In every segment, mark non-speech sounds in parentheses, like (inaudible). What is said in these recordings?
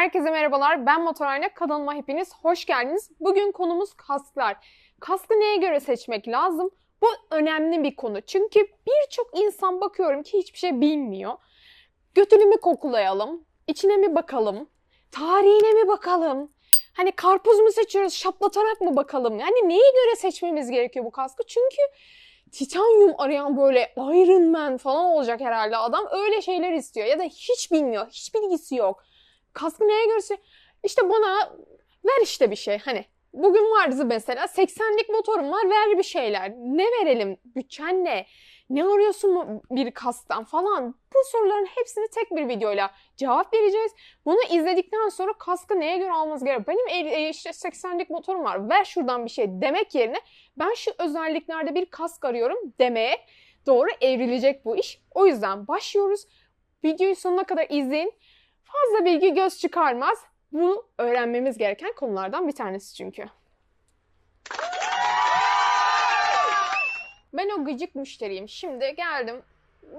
Herkese merhabalar. Ben Motorayna. Kanalıma hepiniz hoş geldiniz. Bugün konumuz kasklar. Kaskı neye göre seçmek lazım? Bu önemli bir konu. Çünkü birçok insan bakıyorum ki hiçbir şey bilmiyor. Götünü mü kokulayalım? İçine mi bakalım? Tarihine mi bakalım? Hani karpuz mu seçiyoruz, şaplatarak mı bakalım? Yani neye göre seçmemiz gerekiyor bu kaskı? Çünkü titanyum arayan böyle Iron Man falan olacak herhalde adam. Öyle şeyler istiyor ya da hiç bilmiyor, hiç bilgisi yok. Kaskı neye göre se- İşte bana ver işte bir şey hani. Bugün vardı mesela 80'lik motorum var ver bir şeyler. Ne verelim? Bütçen ne? Ne arıyorsun mu bir kasktan falan? Bu soruların hepsini tek bir videoyla cevap vereceğiz. Bunu izledikten sonra kaskı neye göre almanız gerekiyor? Benim e, işte 80'lik motorum var ver şuradan bir şey demek yerine ben şu özelliklerde bir kask arıyorum demeye doğru evrilecek bu iş. O yüzden başlıyoruz. Videoyu sonuna kadar izleyin. Fazla bilgi göz çıkarmaz. Bu öğrenmemiz gereken konulardan bir tanesi çünkü. Ben o gıcık müşteriyim. Şimdi geldim,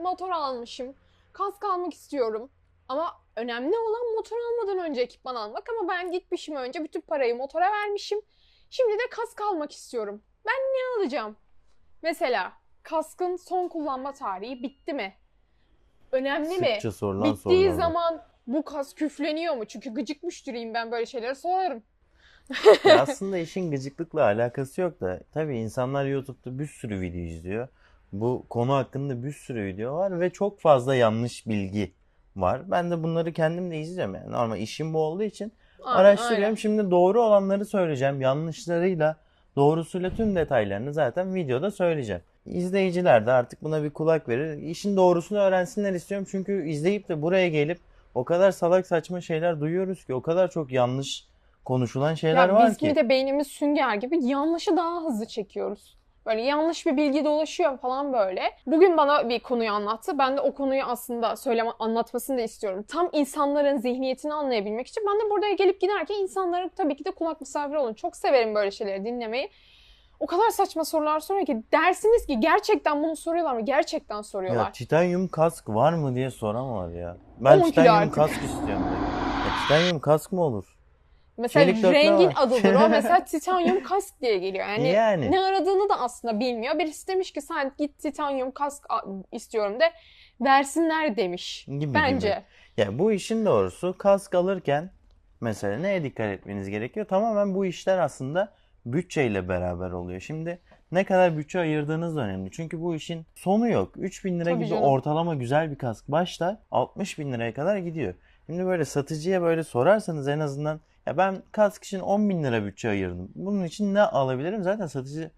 motor almışım, kask almak istiyorum. Ama önemli olan motor almadan önce ekipman almak ama ben gitmişim önce bütün parayı motora vermişim. Şimdi de kask almak istiyorum. Ben ne alacağım? Mesela kaskın son kullanma tarihi bitti mi? Önemli mi? Sıkça sorulan Bittiği sorular. zaman bu kas küfleniyor mu? Çünkü gıcık müşteriyim ben böyle şeyleri sorarım. Ya (laughs) aslında işin gıcıklıkla alakası yok da tabii insanlar YouTube'da bir sürü video izliyor. Bu konu hakkında bir sürü video var ve çok fazla yanlış bilgi var. Ben de bunları kendim de izleyeceğim yani. Normal işim bu olduğu için Aynen, araştırıyorum. aynen. Şimdi doğru olanları söyleyeceğim. Yanlışlarıyla doğrusuyla tüm detaylarını zaten videoda söyleyeceğim. İzleyiciler de artık buna bir kulak verir. İşin doğrusunu öğrensinler istiyorum. Çünkü izleyip de buraya gelip o kadar salak saçma şeyler duyuyoruz ki o kadar çok yanlış konuşulan şeyler Ya var biz ki. bir de beynimiz sünger gibi yanlışı daha hızlı çekiyoruz. Böyle yanlış bir bilgi dolaşıyor falan böyle. Bugün bana bir konuyu anlattı. Ben de o konuyu aslında söyleme anlatmasını da istiyorum. Tam insanların zihniyetini anlayabilmek için ben de buraya gelip giderken insanların tabii ki de kulak misafiri olun. Çok severim böyle şeyleri dinlemeyi. O kadar saçma sorular soruyor ki dersiniz ki gerçekten bunu soruyorlar mı? Gerçekten soruyorlar. Ya titanyum kask var mı diye soran var ya. Ben 10 kilo titanyum artık. kask istiyorum. diyor. Ya titanyum kask mı olur? Mesela Çelik rengin var. adıdır o. (laughs) Mesela titanyum kask diye geliyor. Yani, Yani. ne aradığını da aslında bilmiyor. Birisi demiş ki sen git titanyum kask a- istiyorum de versinler demiş. Gibi Bence. gibi. Ya bu işin doğrusu kask alırken mesela neye dikkat etmeniz gerekiyor? Tamamen bu işler aslında bütçeyle beraber oluyor. Şimdi ne kadar bütçe ayırdığınız önemli. Çünkü bu işin sonu yok. 3000 lira Tabii gibi canım. ortalama güzel bir kask başlar 60 bin liraya kadar gidiyor. Şimdi böyle satıcıya böyle sorarsanız en azından ya ben kask için 10 bin lira bütçe ayırdım. Bunun için ne alabilirim? Zaten satıcı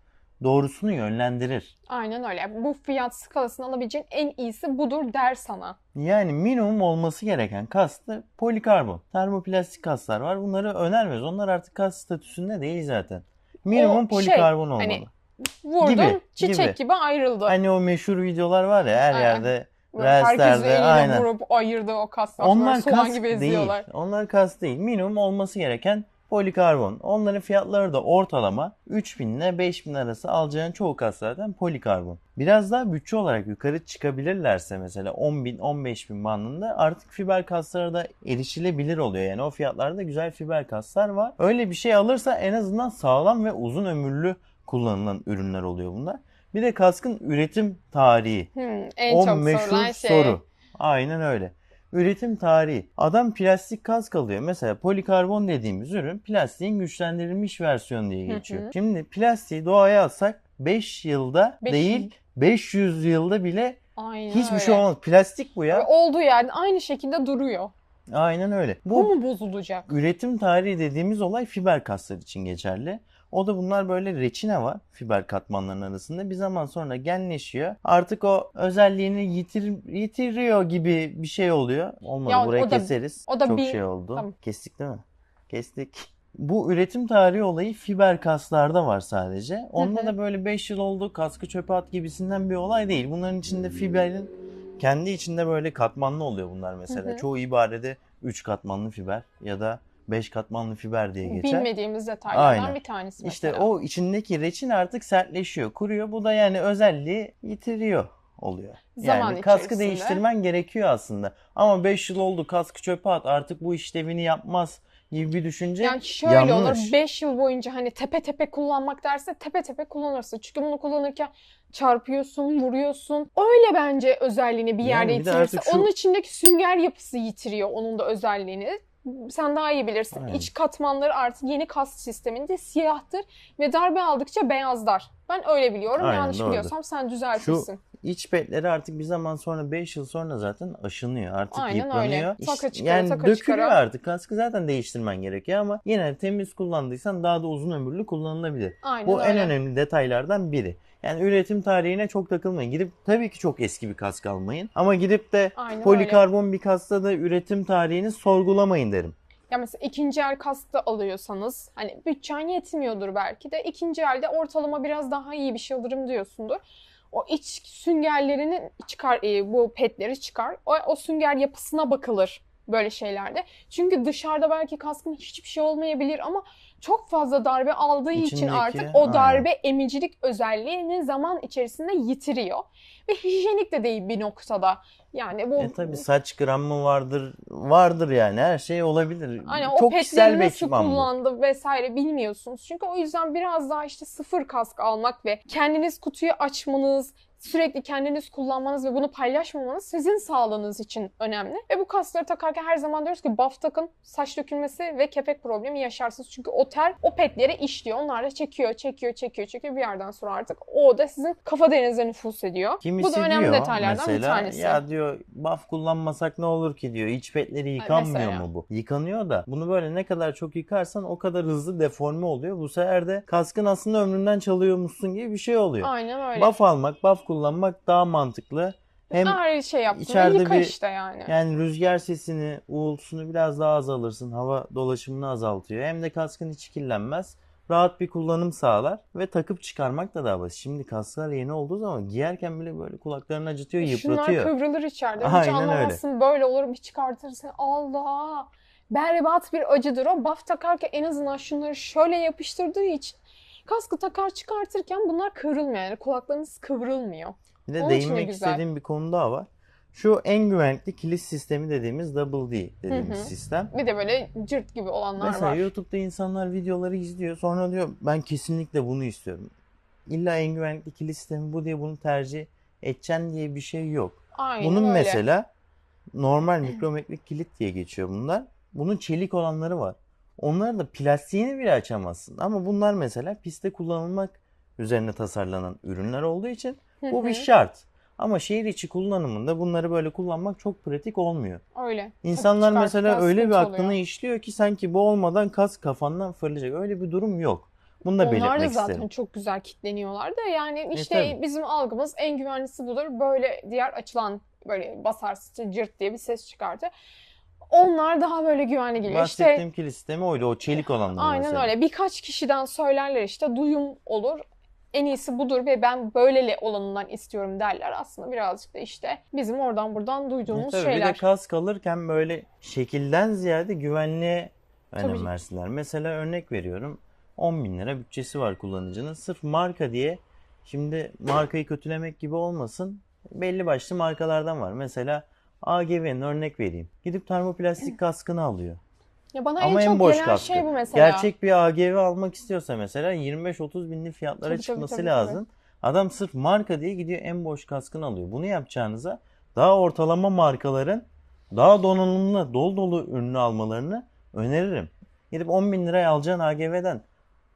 doğrusunu yönlendirir. Aynen öyle. Bu fiyat skalasını alabileceğin en iyisi budur der sana. Yani minimum olması gereken kas da polikarbon. Termoplastik kaslar var. Bunları önermiyoruz. Onlar artık kas statüsünde değil zaten. Minimum O şey, polikarbon olmalı. hani Vurdun Gibi, çiçek gibi, gibi. ayrıldı. Hani o meşhur videolar var ya her Aynen. yerde herkes eliyle aynen. vurup ayırdı o kaslar. Onlar kas gibi değil. eziyorlar. Onlar kas değil. Minimum olması gereken polikarbon. Onların fiyatları da ortalama 3000 ile 5000 arası alacağın çoğu kas zaten polikarbon. Biraz daha bütçe olarak yukarı çıkabilirlerse mesela 10.000 15.000 bandında artık fiber kaslara da erişilebilir oluyor. Yani o fiyatlarda güzel fiber kaslar var. Öyle bir şey alırsa en azından sağlam ve uzun ömürlü kullanılan ürünler oluyor bunlar. Bir de kaskın üretim tarihi. Hmm, en O çok meşhur sorulan şey. soru. Aynen öyle. Üretim tarihi. Adam plastik kask alıyor. Mesela polikarbon dediğimiz ürün plastiğin güçlendirilmiş versiyonu diye Hı geçiyor. hı. Şimdi plastiği doğaya atsak 5 yılda Beş değil 500 yılda bile Aynen hiçbir öyle. şey olmaz. Plastik bu ya. Olduğu yerde aynı şekilde duruyor. Aynen öyle. Bu, Bu mu bozulacak? üretim tarihi dediğimiz olay fiber kaslar için geçerli. O da bunlar böyle reçine var fiber katmanların arasında. Bir zaman sonra genleşiyor. Artık o özelliğini yitir, yitiriyor gibi bir şey oluyor. Olmadı Ya burayı o da- keseriz. o da Çok bir- şey oldu. Tamam. Kestik değil mi? Kestik. Bu üretim tarihi olayı fiber kaslarda var sadece. Onda da böyle 5 yıl oldu kaskı çöpe at gibisinden bir olay değil. Bunların içinde fiberin kendi içinde böyle katmanlı oluyor bunlar mesela. Hı hı. Çoğu ibarede 3 katmanlı fiber ya da 5 katmanlı fiber diye geçer. Bilmediğimiz detaylardan Aynen. bir tanesi mesela. İşte o içindeki reçin artık sertleşiyor, kuruyor. Bu da yani özelliği yitiriyor oluyor. Zaman yani kaskı içerisinde. değiştirmen gerekiyor aslında. Ama 5 yıl oldu kaskı çöpe at artık bu işlevini yapmaz gibi bir düşünce Yani şöyle yanlış. olur 5 yıl boyunca hani tepe tepe kullanmak derse tepe tepe kullanırsın. Çünkü bunu kullanırken çarpıyorsun, vuruyorsun. Öyle bence özelliğini bir yerde Yani bir yitirirse. şu- Onun içindeki sünger yapısı yitiriyor onun da özelliğini. Sen daha iyi bilirsin. Aynen. İç katmanları artık yeni kas sisteminde siyahtır ve darbe aldıkça beyazlar. Ben öyle biliyorum. Aynen, Yanlış doğrudur. biliyorsam sen düzeltirsin. İç petleri artık bir zaman sonra 5 yıl sonra zaten aşınıyor. Artık Aynen öyle. yıpranıyor. Taka İş- çıkara, yani taka dökülüyor çıkara. artık. Kaskı zaten değiştirmen gerekiyor ama yine temiz kullandıysan daha da uzun ömürlü kullanılabilir. Aynen Bu en öyle. önemli detaylardan biri. Yani üretim tarihine çok takılmayın. Gidip tabii ki çok eski bir kask almayın. Ama gidip de Aynen öyle. polikarbon bir kaskta da üretim tarihini sorgulamayın derim. Ya mesela ikinci el kaskı alıyorsanız hani bütçen yetmiyordur belki de ikinci elde ortalama biraz daha iyi bir şey alırım diyorsundur. O iç süngerlerini çıkar, e, bu petleri çıkar. O, o sünger yapısına bakılır böyle şeylerde. Çünkü dışarıda belki kaskın hiçbir şey olmayabilir ama çok fazla darbe aldığı için İçindeki, artık o aynen. darbe emicilik özelliğini zaman içerisinde yitiriyor. Ve hijyenik de değil bir noktada. Yani bu E tabii saç gramı vardır. Vardır yani her şey olabilir. O çok kişisel petleri bir nasıl ekipman bu. kullandı vesaire bilmiyorsunuz. Çünkü o yüzden biraz daha işte sıfır kask almak ve kendiniz kutuyu açmanız, sürekli kendiniz kullanmanız ve bunu paylaşmamanız sizin sağlığınız için önemli. Ve bu kaskları takarken her zaman diyoruz ki buff takın, saç dökülmesi ve kepek problemi yaşarsınız. Çünkü o ter o petleri işliyor. Onlar da çekiyor, çekiyor, çekiyor, çekiyor. Bir yerden sonra artık o da sizin kafa denize nüfus ediyor. Kimisi bu da önemli diyor detaylardan bir mesela tanesi. ya diyor buff kullanmasak ne olur ki diyor. İç petleri yıkanmıyor mesela. mu bu? Yıkanıyor da bunu böyle ne kadar çok yıkarsan o kadar hızlı deforme oluyor. Bu sefer de kaskın aslında ömründen çalıyormuşsun gibi bir şey oluyor. Aynen öyle. Buff almak, buff kullanmak daha mantıklı. Hem Her şey yaptığında içeride yıka bir- işte yani. yani rüzgar sesini, uğultusunu biraz daha az alırsın. Hava dolaşımını azaltıyor. Hem de kaskın içi kirlenmez. Rahat bir kullanım sağlar ve takıp çıkarmak da daha basit. Şimdi kasklar yeni olduğu zaman giyerken bile böyle kulaklarını acıtıyor, E, Şunlar yıpratıyor. kıvrılır içeride. Hiç Aynen öyle. anlamazsın böyle olur bir çıkartırsın. Allah! Berbat bir acıdır o. Buff takarken en azından şunları şöyle yapıştırdığı için kaskı takar çıkartırken bunlar kıvrılmıyor. Yani kulaklarınız kıvrılmıyor. Bir de Onun de değinmek istediğim bir konu daha var. Şu en güvenlikli kilit sistemi dediğimiz Double D dediğimiz Hı hı. sistem. Bir de böyle cırt gibi olanlar Mesela var. YouTube'da insanlar videoları izliyor. Sonra diyor ben kesinlikle bunu istiyorum. İlla en güvenlikli kilit sistemi bu diye bunu tercih edeceksin diye bir şey yok. Aynen Bunun öyle. mesela normal (clears throat) mikrometrik kilit diye geçiyor bunlar. Bunun çelik olanları var. Onları da plastiğini bile açamazsın. Ama bunlar mesela pistte kullanılmak üzerine tasarlanan ürünler olduğu için bu bir şart. Ama şehir içi kullanımında bunları böyle kullanmak çok pratik olmuyor. Öyle. İnsanlar Takıp mesela öyle bir aklına oluyor. işliyor ki sanki bu olmadan kas kafandan fırlayacak. Öyle bir durum yok. Bunu da Onlar da belirtmek zaten isterim. çok güzel kitleniyorlar da yani işte tabii. bizim algımız en güvenlisi budur. Böyle diğer açılan böyle basarsın cırt diye bir ses çıkartır. Onlar daha böyle güvenli geliyor. İşte Bahsettiğim kilit sistemi oydu. O çelik olanlar aynen mesela. öyle. Birkaç kişiden söylerler işte duyum olur. En iyisi budur ve ben böyleli olanından istiyorum derler. Aslında birazcık da işte bizim oradan buradan E duyduğumuz tabii bir de şeyler. kask alırken böyle şekilden ziyade güvenliğe önem Tabii. versinler. Mesela örnek veriyorum 10 bin lira bütçesi var kullanıcının. Sırf marka diye şimdi markayı kötülemek gibi olmasın. Belli başlı markalardan var. Mesela AGV'nin örnek vereyim. Gidip termoplastik kaskını alıyor. Ya bana Ama en en çok boş gelen kaskı. şey bu mesela. Gerçek bir AGV almak istiyorsa mesela 25-30 binli fiyatlara Tabii, tabii, çıkması tabii, lazım. Adam sırf marka diye gidiyor en boş kaskını alıyor. Bunu yapacağınıza daha ortalama markaların daha donanımlı, dolu dolu ürünü almalarını öneririm. Gidip 10 bin liraya alacağın AGV'den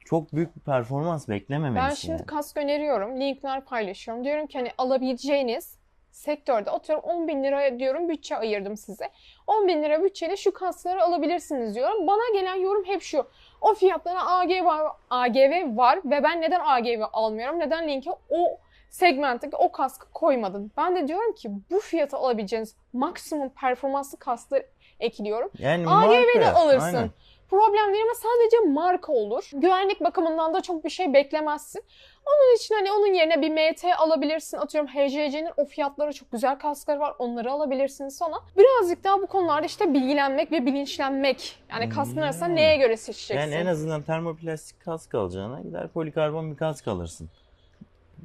çok büyük bir performans beklememelisin. Ben şimdi yani. kask öneriyorum. Linkler paylaşıyorum. Diyorum ki hani alabileceğiniz sektörde atıyorum 10 bin liraya diyorum bütçe ayırdım size. 10 bin lira bütçeyle şu kaskları alabilirsiniz diyorum. Bana gelen yorum hep şu. O fiyatlara AGV var, AGV var ve ben neden AGV almıyorum? Neden linke o segmentteki o kaskı koymadın? Ben de diyorum ki bu fiyata alabileceğiniz maksimum performanslı kaskları ekliyorum. Yani AGV'de alırsın. aynen. Problem değil ama sadece marka olur. Güvenlik bakımından da çok bir şey beklemezsin. Onun için hani onun yerine bir MT alabilirsin. Atıyorum HJC'nin o fiyatları çok güzel kaskları var. Onları alabilirsiniz falan. Birazcık daha bu konularda işte bilgilenmek ve bilinçlenmek. Yani kaskın arasında neye göre seçeceksin? Yani en azından termoplastik kask alacağına gider polikarbon bir kask alırsın.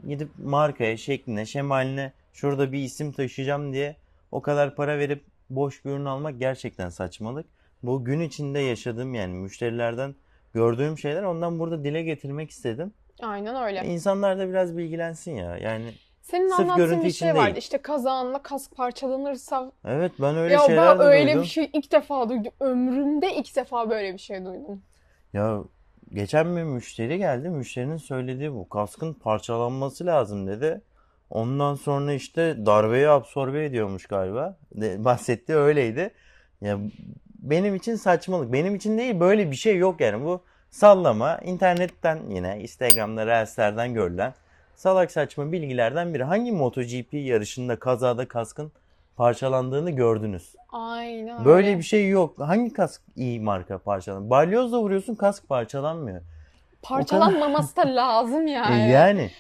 Gidip markaya, şekline, şemaline şurada bir isim taşıyacağım diye o kadar para verip boş bir ürün almak gerçekten saçmalık. Bu gün içinde yaşadığım yani müşterilerden gördüğüm şeyler ondan burada dile getirmek istedim. Aynen öyle. İnsanlar da biraz bilgilensin ya. Yani Senin Sırf anlattığın bir şey vardı. değil. İşte kazağınla kask parçalanırsa evet ben öyle ya şeyler ben de öyle duydum. bir şey ilk defa duydum. Ömrümde ilk defa böyle bir şey duydum. Ya geçen bir müşteri geldi. Müşterinin söylediği bu. Kaskın parçalanması lazım dedi. Ondan sonra işte darbeyi absorbe ediyormuş galiba. De, bahsettiği öyleydi. Ya benim için saçmalık. Benim için değil böyle bir şey yok yani. Bu sallama internetten yine Instagram'da Reels'lerden görülen salak saçma bilgilerden biri. Hangi MotoGP yarışında kazada kaskın parçalandığını gördünüz? Aynen Böyle öyle. bir şey yok. Hangi kask iyi marka parçalan? Balyozla vuruyorsun kask parçalanmıyor. Parçalanmaması da lazım E yani. yani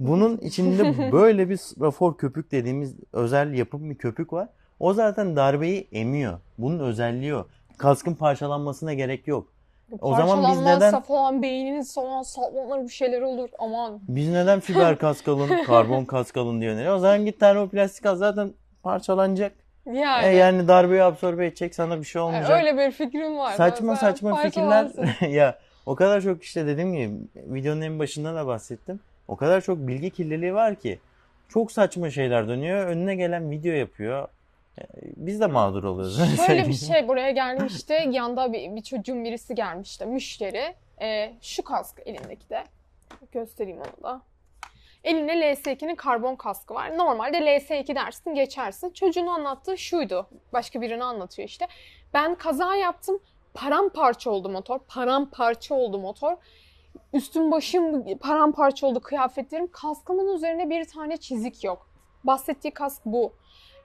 bunun içinde böyle bir rafor köpük dediğimiz özel yapım bir köpük var. O zaten darbeyi emiyor. Bunun özelliği o. Kaskın parçalanmasına gerek yok. O zaman biz neden falan beyniniz falan sallanır bir şeyler olur. Aman. biz neden fiber (laughs) kask alın, karbon kask alın diye öneriyor. O zaman git termoplastik al zaten parçalanacak. Yani. E yani darbeyi absorbe edecek sana bir şey Yani olmayacak. öyle bir fikrim var. Saçma Mesela saçma fikirler (laughs) ya o kadar çok işte dediğim gibi videonun en başında da bahsettim. O kadar çok bilgi kirliliği var ki çok saçma şeyler dönüyor. Önüne gelen video yapıyor. E, Biz de mağdur oluyoruz. Şöyle bir şey buraya gelmişti. Yanda bir, bir çocuğun birisi gelmişti. Müşteri. Ee, şu kask elindeki de. Göstereyim onu da. Elinde LS2'nin karbon kaskı var. Normalde LS2 dersin geçersin. Çocuğun anlattığı şuydu. Başka birini anlatıyor işte. Ben kaza yaptım. Paramparça oldu motor. Paramparça oldu motor. Üstüm başım paramparça oldu kıyafetlerim. Kaskımın üzerinde bir tane çizik yok. Bahsettiği kask bu.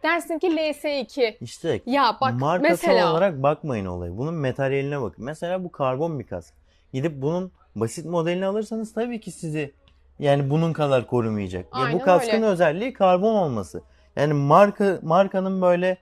Dersin ki LS2. İşte Ya bak markası mesela olarak bakmayın olaya. Bunun materyaline bakın. Mesela bu karbon bir kask. Gidip bunun basit modelini alırsanız tabii ki sizi yani bunun kadar korumayacak. Ya Aynen bu kaskın öyle. özelliği karbon olması. Yani marka markanın böyle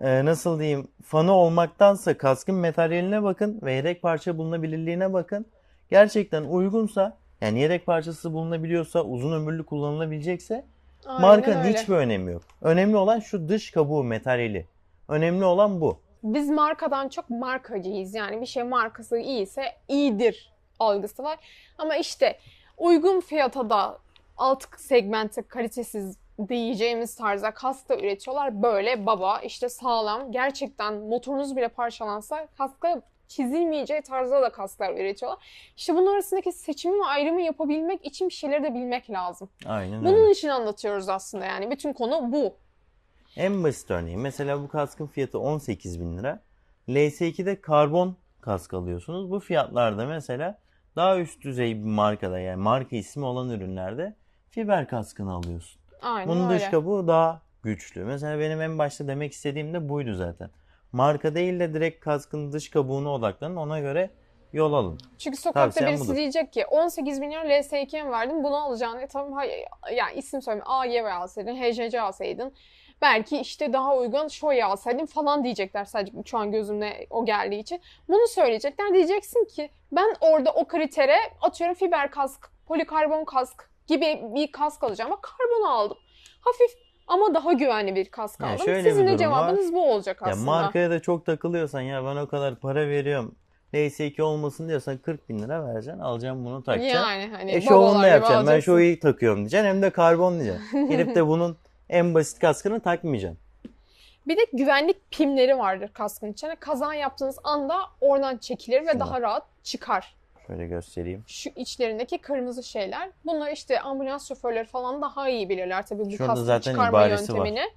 e, nasıl diyeyim fanı olmaktansa kaskın materyaline bakın ve yedek parça bulunabilirliğine bakın. Gerçekten uygunsa yani yedek parçası bulunabiliyorsa uzun ömürlü kullanılabilecekse Aynen markanın öyle. hiçbir önemi yok. Önemli olan şu dış kabuğu materyali. Önemli olan bu. Biz markadan çok markacıyız. Yani bir şey markası iyiyse iyidir algısı var. Ama işte uygun fiyata da alt segmente kalitesiz diyeceğimiz tarzda kask da üretiyorlar. Böyle baba işte sağlam gerçekten motorunuz bile parçalansa kaska çizilmeyeceği tarzda da kasklar üretiyorlar. İşte bunun arasındaki seçimi ve ayrımı yapabilmek için bir şeyleri de bilmek lazım. Aynen öyle. Bunun için anlatıyoruz aslında yani. Bütün konu bu. En basit örneği. Mesela bu kaskın fiyatı 18 bin lira. LS2'de karbon kask alıyorsunuz. Bu fiyatlarda mesela daha üst düzey bir markada yani marka ismi olan ürünlerde fiber kaskını alıyorsun. Aynen Bunun öyle. dış kabuğu daha güçlü. Mesela benim en başta demek istediğim de buydu zaten. Marka değil de direkt kaskın dış kabuğuna odaklanın. Ona göre yol alın. Çünkü sokakta Tavsiyem birisi budur. diyecek ki 18 milyon LS2'ye mi verdin bunu alacağını. E, tamam hayır, yani isim söyleme AY alsaydın, HCC alsaydın. Belki işte daha uygun Shoei alsaydın falan diyecekler sadece şu an gözümde o geldiği için. Bunu söyleyecekler. Diyeceksin ki ben orada o kritere atıyorum fiber kask, polikarbon kask gibi bir kask alacağım ama karbon aldım. Hafif ama daha güvenli bir kask Ya aldım. şöyle Sizin de durum var. cevabınız bu olacak Ya aslında. markaya da çok takılıyorsan ya ben o kadar para veriyorum. LS2 olmasın diyorsan 40 bin lira vereceksin. Alacaksın bunu takacaksın. Yani hani E şovunu gibi yapacaksın. Ben şovu takıyorum diyeceksin. Hem de karbon diyeceksin. (laughs) Gelip de bunun en basit kaskını takmayacaksın. Bir de güvenlik pimleri vardır kaskın içine. Kaza yaptığınız anda oradan çekilir ve Şuna. daha rahat çıkar. Şöyle göstereyim. Şu içlerindeki kırmızı şeyler. Bunlar işte ambulans şoförleri falan daha iyi bilirler tabii bu Şurada kaskı zaten çıkarma ibaresi var. yöntemini.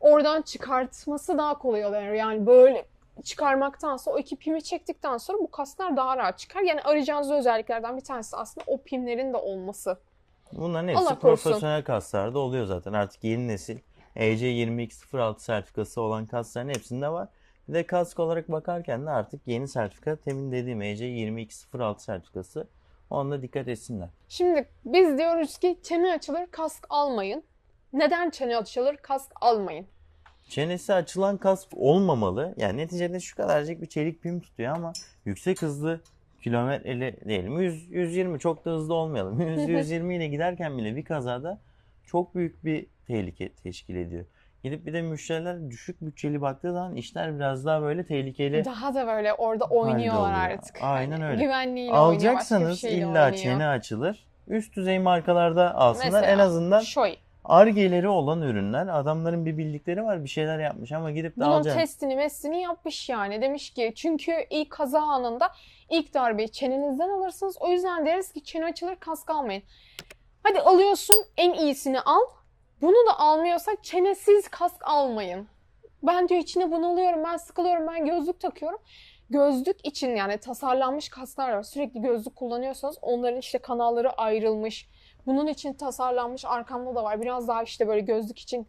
Oradan çıkartması daha kolay oluyor. Yani böyle çıkarmaktansa o iki pimi çektikten sonra bu kasklar daha rahat çıkar. Yani arayacağınız özelliklerden bir tanesi aslında o pimlerin de olması. Bunların hepsi Allah korusun. profesyonel kaslarda oluyor zaten. Artık yeni nesil E EC 2206 sertifikası olan kasların hepsinde var. Bir de kask olarak bakarken de artık yeni sertifika temin dediğim E EC 2206 sertifikası. Ona dikkat etsinler. Şimdi biz diyoruz ki çene açılır kask almayın. Neden çene açılır kask almayın? Çenesi açılan kask olmamalı. Yani neticede şu kadarcık bir çelik pim tutuyor ama yüksek hızlı kilometreli diyelim 100 120 çok da hızlı olmayalım. (laughs) 100 120 ile giderken bile bir kazada çok büyük bir tehlike teşkil ediyor. Gidip bir de müşteriler düşük bütçeli baktığı zaman işler biraz daha böyle tehlikeli. Daha da böyle orada oynuyorlar artık. Aynen Hani öyle. Güvenliğiyle Alacaksanız illa oynuyor. çene açılır. Üst düzey markalarda alsınlar. Mesela en azından Shoei. argeleri olan ürünler. Adamların bir bildikleri var bir şeyler yapmış ama gidip de Bunun alacaksın. testini mestini yapmış yani. Demiş ki çünkü ilk kaza anında ilk darbeyi çenenizden alırsınız. O yüzden deriz ki çene açılır kask almayın. Hadi alıyorsun en iyisini al. Bunu da almıyorsak çenesiz kask almayın. Ben diyor içine bunalıyorum, ben sıkılıyorum, ben gözlük takıyorum. Gözlük için yani tasarlanmış kasklar var. Sürekli gözlük kullanıyorsanız onların işte kanalları ayrılmış. Bunun için tasarlanmış arkamda da var. Biraz daha işte böyle gözlük için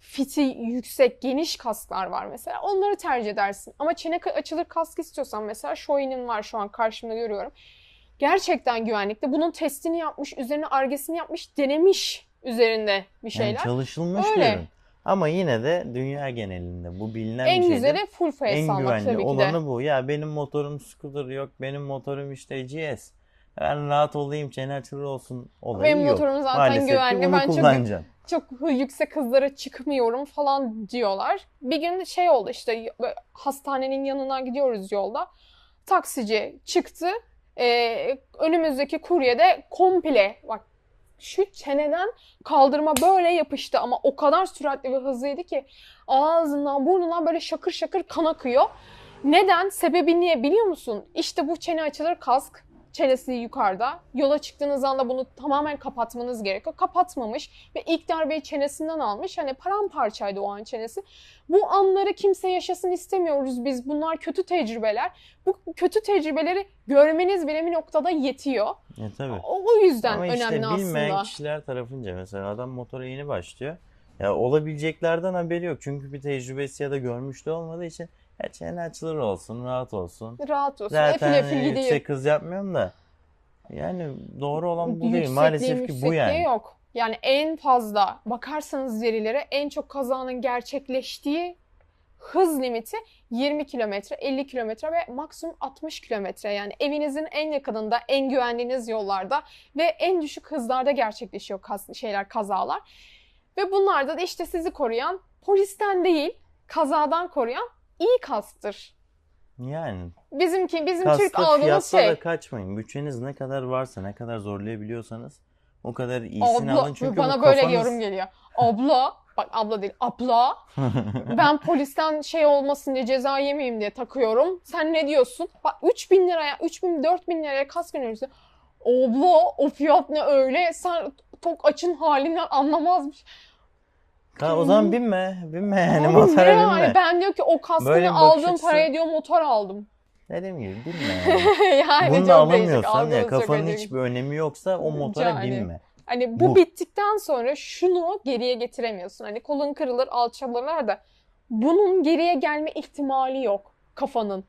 fiti yüksek, geniş kasklar var mesela. Onları tercih edersin. Ama çene açılır kask istiyorsan mesela Shoei'nin var şu an karşımda görüyorum. Gerçekten güvenlikli. Bunun testini yapmış, üzerine argesini yapmış, denemiş üzerinde bir Yani şeyler. çalışılmış Öyle. bir ürün. Ama yine de dünya genelinde bu bilinen bir en şeydir. güzeli full face en almak güvenli tabii ki de. olanı bu. Ya benim motorum scooter yok, benim motorum işte GS. Ben rahat olayım, çene açılır olsun olayı Benim yok. motorum zaten Maalesef güvenli. Ben çok çok yüksek hızlara çıkmıyorum falan diyorlar. Bir gün şey oldu işte hastanenin yanından gidiyoruz yolda. Taksici çıktı. Ee, önümüzdeki kurye de komple bak şu çeneden kaldırma böyle yapıştı ama o kadar süratli ve hızlıydı ki ağzından burnundan böyle şakır şakır kan akıyor. Neden? Sebebi niye biliyor musun? İşte bu çene açılır kask. Çenesi yukarıda. Yola çıktığınız anda bunu tamamen kapatmanız gerekiyor. Kapatmamış ve ilk darbeyi çenesinden almış. Hani paramparçaydı o an çenesi. Bu anları kimse yaşasın istemiyoruz biz. Bunlar kötü tecrübeler. Bu kötü tecrübeleri görmeniz bile bir noktada yetiyor. E tabii. O, o yüzden Ama işte önemli bilmeyen aslında. kişiler tarafınca mesela adam motora yeni başlıyor. Ya olabileceklerden haberi yok. Çünkü bir tecrübesi ya da görmüş de olmadığı için ya çene açılır olsun, rahat olsun. Rahat olsun. Zaten efil efil gidiyor. yüksek hız yapmıyorum da. Yani doğru olan bu değil. Maalesef ki bu yani. yok. Yani en fazla bakarsanız verilere en çok kazanın gerçekleştiği hız limiti 20 kilometre, 50 kilometre ve maksimum 60 kilometre. Yani evinizin en yakınında, en güvendiğiniz yollarda ve en düşük hızlarda gerçekleşiyor kaz- şeyler, kazalar. Ve bunlarda da işte sizi koruyan polisten değil, kazadan koruyan iyi kasktır. Yani Bizimki, bizim Türk kasta algımız şey. da kaçmayın. Bütçeniz ne kadar varsa, ne kadar zorlayabiliyorsanız o kadar iyisini Abla, alın. Çünkü bana böyle kafanız... yorum geliyor. Abla, bak abla değil, abla. (laughs) Ben polisten şey olmasın diye ceza yemeyeyim diye takıyorum. Sen ne diyorsun? Bak 3000 liraya, 3000, 4000 liraya kask öneriyorsun. Abla o fiyat ne öyle? Sen tok açın halinden anlamazmış. Ha, o zaman binme. Binme yani Abi motora ne binme. yani? Ben diyor ki o Böyle kaskını bakış aldığım açısı- paraya diyor motor aldım. Dediğim gibi binme (laughs) yani. yani Bunu çok da değişik, alamıyorsan ya çok kafanın hiçbir önemi yoksa o motora Yani. binme. Hani bu, Bu. bittikten sonra şunu geriye getiremiyorsun. Hani kolun kırılır, alçalırlar da bunun geriye gelme ihtimali yok kafanın.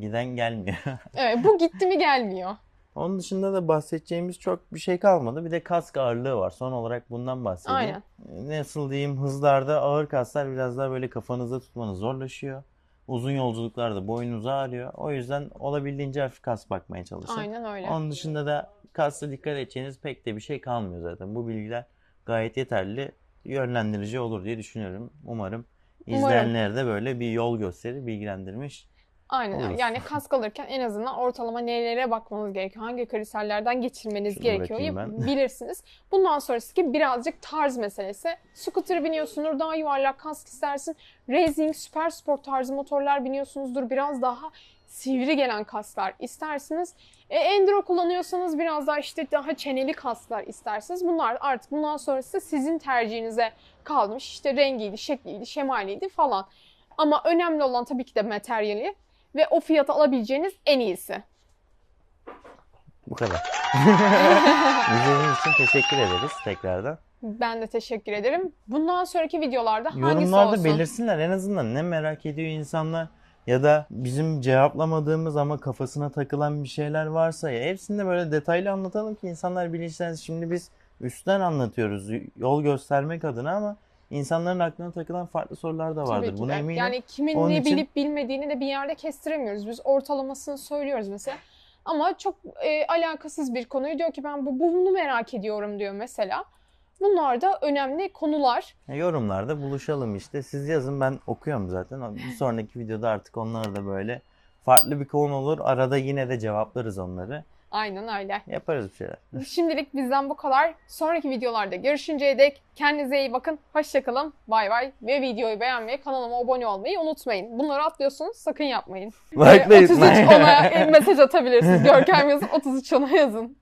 Giden gelmiyor. (laughs) Evet, bu gitti mi gelmiyor. Onun dışında da bahsedeceğimiz çok bir şey kalmadı. Bir de kask ağırlığı var. Son olarak bundan bahsedeyim. Aynen. Nasıl diyeyim hızlarda ağır kaslar biraz daha böyle kafanızda tutmanız zorlaşıyor. Uzun yolculuklarda boynunuz ağrıyor. O yüzden olabildiğince hafif kask bakmaya çalışın. Aynen öyle. Onun dışında da kasta dikkat edeceğiniz pek de bir şey kalmıyor zaten. Bu bilgiler gayet yeterli, yönlendirici olur diye düşünüyorum. Umarım Umarım. izleyenlere de böyle bir yol gösterir, bilgilendirmiş. Aynen öyle. Yani kask alırken en azından ortalama nelere bakmanız gerekiyor. Hangi kriterlerden geçirmeniz Şunu gerekiyor ben. (laughs) bilirsiniz. Bundan sonrası ki birazcık tarz meselesi. Scooter biniyorsundur, daha yuvarlak kask istersin. Racing, süper sport tarzı motorlar biniyorsunuzdur. Biraz daha sivri gelen kasklar istersiniz. E, enduro kullanıyorsanız biraz daha işte daha çeneli kasklar istersiniz. Bunlar artık bundan sonrası sizin tercihinize kalmış. İşte rengiydi, şekliydi, şemaliydi falan. Ama önemli olan tabii ki de materyali ve o fiyata alabileceğiniz en iyisi. Bu kadar. (laughs) İzlediğiniz için teşekkür ederiz tekrardan. Ben de teşekkür ederim. Bundan sonraki videolarda hangisi Yorumlarda olsun? belirsinler en azından ne merak ediyor insanlar ya da bizim cevaplamadığımız ama kafasına takılan bir şeyler varsa ya hepsini de böyle detaylı anlatalım ki insanlar bilinçlensin. Şimdi biz üstten anlatıyoruz yol göstermek adına ama insanların aklına takılan farklı sorular da Tabii vardır. ki Buna de. eminim. Yani kimin Onun ne için- bilip bilmediğini de bir yerde kestiremiyoruz. Biz ortalamasını söylüyoruz mesela. Ama çok e, alakasız bir konuyu diyor ki ben bu bunu merak ediyorum diyor mesela. Bunlar da önemli konular. Yorumlarda buluşalım işte. Siz yazın ben okuyorum zaten. Bir sonraki videoda artık onları da böyle farklı bir konu olur. Arada yine de cevaplarız onları. Aynen öyle. Yaparız bir şeyler. (laughs) Şimdilik bizden bu kadar. Sonraki videolarda görüşünceye dek kendinize iyi bakın. Hoşçakalın. Bay bay. Ve videoyu beğenmeyi, kanalıma abone olmayı unutmayın. Bunları atlıyorsunuz. Sakın yapmayın. Ee, 33 (laughs) ona mesaj atabilirsiniz. Görkem yazın 33 ona yazın.